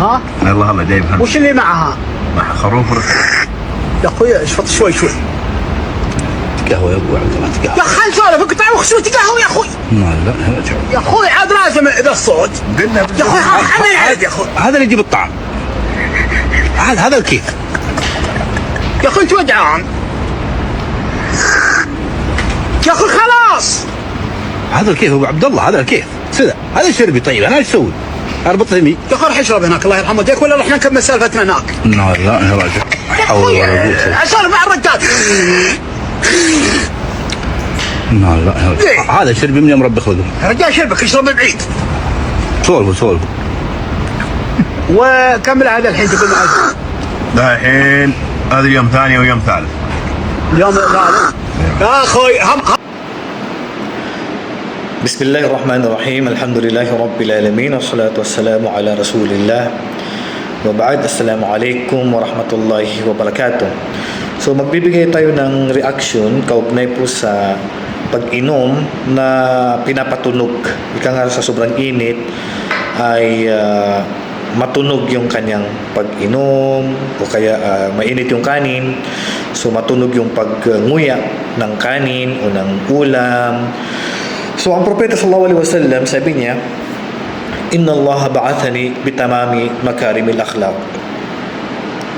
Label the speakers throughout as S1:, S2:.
S1: ها؟
S2: الله الله جايب هم
S1: وش اللي معها؟
S2: مع خروف
S1: يا أخوي اشفط شوي شوي.
S3: قهوه يا أبو عبد الله
S1: يا
S3: قهوه
S1: أخي سولف اقطع وخشوتي قهوه يا أخوي؟
S3: ما لا لا
S1: يا أخوي عاد لازم ذا الصوت.
S2: قلنا
S1: يا أخوي عاد يا أخوي.
S3: هذا اللي يجيب الطعم هذا هذا الكيف.
S1: يا أخوي أنت ودعان. يا أخوي خلاص.
S3: هذا الكيف أبو عبد الله هذا الكيف. سذا هذا شربي طيب أنا إيش أسوي؟ أربط يمي
S1: يا أخوي راح يشرب هناك الله يرحمه. ديك ولا رحنا نكمل سالفتنا هناك؟
S3: لا لا يا راجل. لا حول ولا قوة
S1: اسولف مع الرجال.
S3: لا لا يا رجل.
S1: ليه؟
S3: هذا شربي من يوم ربي خلقه
S1: الرجال شربك يشرب من بعيد.
S3: سولفوا سولفوا.
S1: وكمل هذا الحين تقول
S2: ده الحين هذا يوم ثاني ويوم ثالث.
S1: اليوم ثالث. يا أخوي هم هم-
S4: بسم الله الرحمن الرحيم الحمد لله رب العالمين والصلاة والسلام على رسول الله وبعد السلام عليكم ورحمة الله وبركاته So magbibigay tayo ng reaction kaugnay po sa pag-inom na pinapatunog. Ika nga sa sobrang init ay ah, matunog yung kanyang pag-inom o kaya ah, mainit yung kanin so matunog yung pagnguya ng kanin o ng ulam So ang propeta sallallahu alaihi wasallam sabi niya, Inna Allah ba'athani bitamami makarimil akhlaq.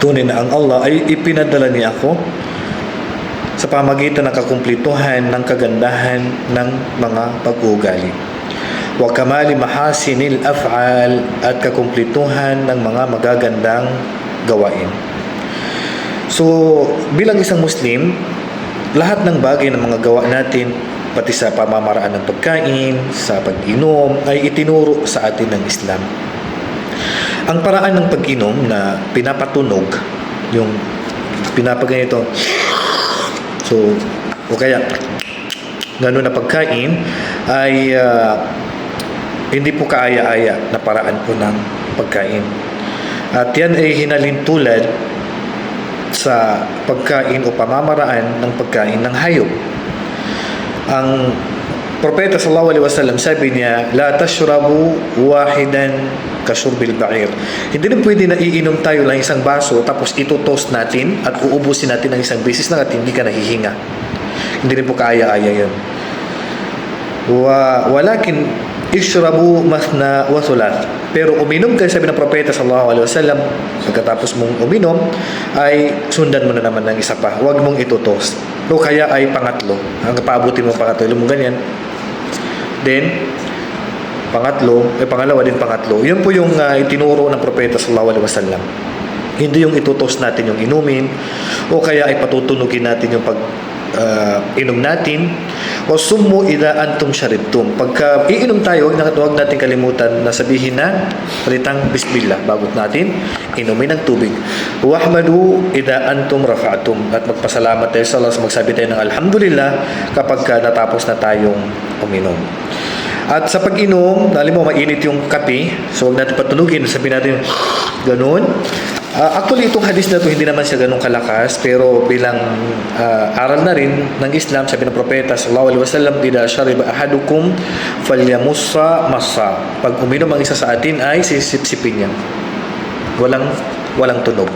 S4: Tunay na ang Allah ay ipinadala niya ako sa pamagitan ng kakumplituhan ng kagandahan ng mga pag-uugali. Wa kamali mahasinil af'al at kakumplituhan ng mga magagandang gawain. So, bilang isang Muslim, lahat ng bagay ng mga gawa natin, pati sa pamamaraan ng pagkain, sa pag-inom, ay itinuro sa atin ng Islam. Ang paraan ng pag-inom na pinapatunog, yung pinapaganito, so, o kaya, gano'n na pagkain, ay ah, hindi po kaaya-aya na paraan po ng pagkain. At yan ay hinalin tulad sa pagkain o pamamaraan ng pagkain ng hayop. Ang Propeta sallallahu alaihi wasallam sabi niya, la tashrabu wahidan kasurbil ba'ir. Hindi rin pwede na iinom tayo ng isang baso tapos ito-toast natin at uubusin natin ng isang beses na at hindi ka nahihinga. Hindi rin po kaaya-aya yun. Wa, walakin ishrabu masna wa thulath. Pero uminom kayo sabi ng propeta sallallahu alaihi wasallam pagkatapos mong uminom ay sundan mo na naman ng isa pa. Huwag mong itutos. O kaya ay pangatlo. Hanggang paabutin mo pangatlo. Mo ganyan. Then, pangatlo, eh pangalawa din pangatlo. Yun po yung uh, itinuro ng propeta sallallahu alaihi wasallam. Hindi yung itutos natin yung inumin o kaya ay patutunugin natin yung pag uh, inom natin o summu ida antum sharibtum. Pagka iinom tayo, huwag, na, huwag natin kalimutan na sabihin na palitang bismillah bago natin inumin ng tubig. Wahmadu ida antum rafa'tum at magpasalamat tayo sa Allah magsabi tayo ng alhamdulillah kapag ka natapos na tayong uminom. At sa pag-inom, alam mo, mainit yung kape. So, huwag natin patulugin. Sabihin natin, ganun. Ah, actually, itong hadis na to hindi naman siya ganun kalakas. Pero bilang ah, aral na rin ng Islam, sabi ng propeta, sallallahu alaihi wasallam, Ida shariba ahadukum falyamussa massa. Pag uminom ang isa sa atin ay sisipsipin niya. Walang, walang tunog.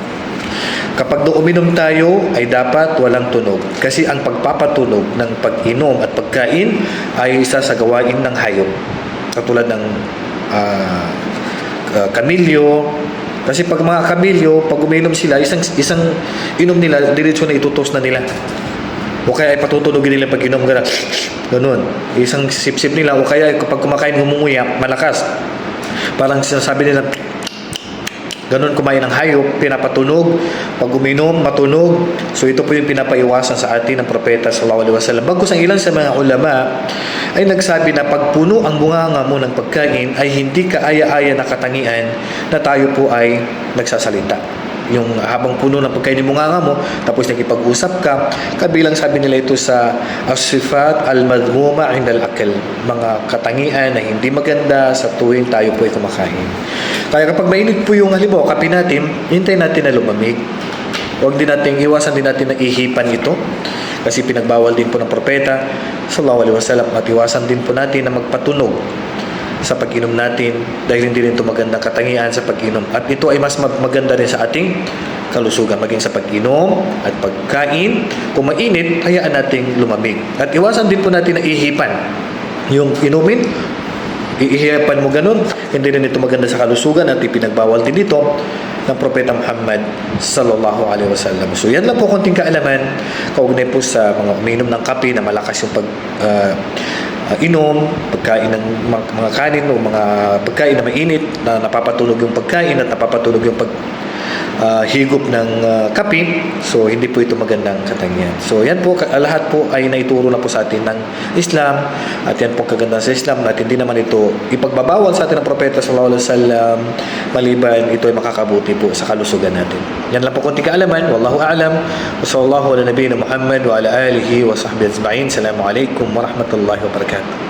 S4: Kapag doon uminom tayo, ay dapat walang tunog. Kasi ang pagpapatunog ng pag-inom at pagkain ay isa sa gawain ng hayop. Katulad ng ah, ah, kamilyo. Kasi pag mga kamilyo, pag uminom sila, isang, isang inom nila, diretso na itutos na nila. O kaya ay patutulogin nila pag inom gana. Ganun. Isang sip-sip nila. O kaya kapag kumakain humunguya, malakas. Parang sinasabi nila, Ganon kumain ng hayop, pinapatunog. Pag uminom, matunog. So ito po yung pinapaiwasan sa atin ng propeta sallallahu alaihi wasallam. Bagkus ang ilan sa mga ulama ay nagsabi na pag puno ang bunganga mo ng pagkain ay hindi kaaya-aya na katangian na tayo po ay nagsasalita. Yung habang puno ng pagkain yung bunganga mo, tapos nakipag-usap ka, kabilang sabi nila ito sa asifat al-madhmuma indal akal. Mga katangian na hindi maganda sa tuwing tayo po ay kumakain. Kaya kapag mainit po yung halimbawa, kape natin, hintayin natin na lumamig. Huwag din natin, iwasan din natin na ihipan ito. Kasi pinagbawal din po ng propeta, sallallahu alaihi wasallam, at iwasan din po natin na magpatunog sa pag-inom natin dahil hindi rin ito magandang katangian sa pag-inom. At ito ay mas mag- maganda rin sa ating kalusugan maging sa pag-inom at pagkain. Kung mainit, hayaan nating lumamig. At iwasan din po natin na ihipan yung inumin iihipan mo ganun, hindi rin ito maganda sa kalusugan at ipinagbawal din dito ng Propeta Muhammad sallallahu alaihi wasallam. So yan lang po konting kaalaman kaugnay po sa mga uminom ng kape na malakas yung pag ah, ah, inom, pagkain ng mga, mga kanin o mga pagkain na mainit na napapatulog yung pagkain at napapatulog yung pag ah, higop ng ah, kape. So hindi po ito magandang katangian. So yan po lahat po ay naituro na po sa atin ng Islam at yan po kagandahan sa Islam at hindi naman ito ipagbabawal sa atin ng propeta sallallahu alaihi wasallam maliban ito ay makakabuti po sa kalusugan natin. Yan lang po konting kaalaman. Wallahu a'lam. Wa sallallahu ala nabiyina Muhammad wa ala alihi wa sahbihi ajma'in. Assalamu alaikum wa rahmatullahi.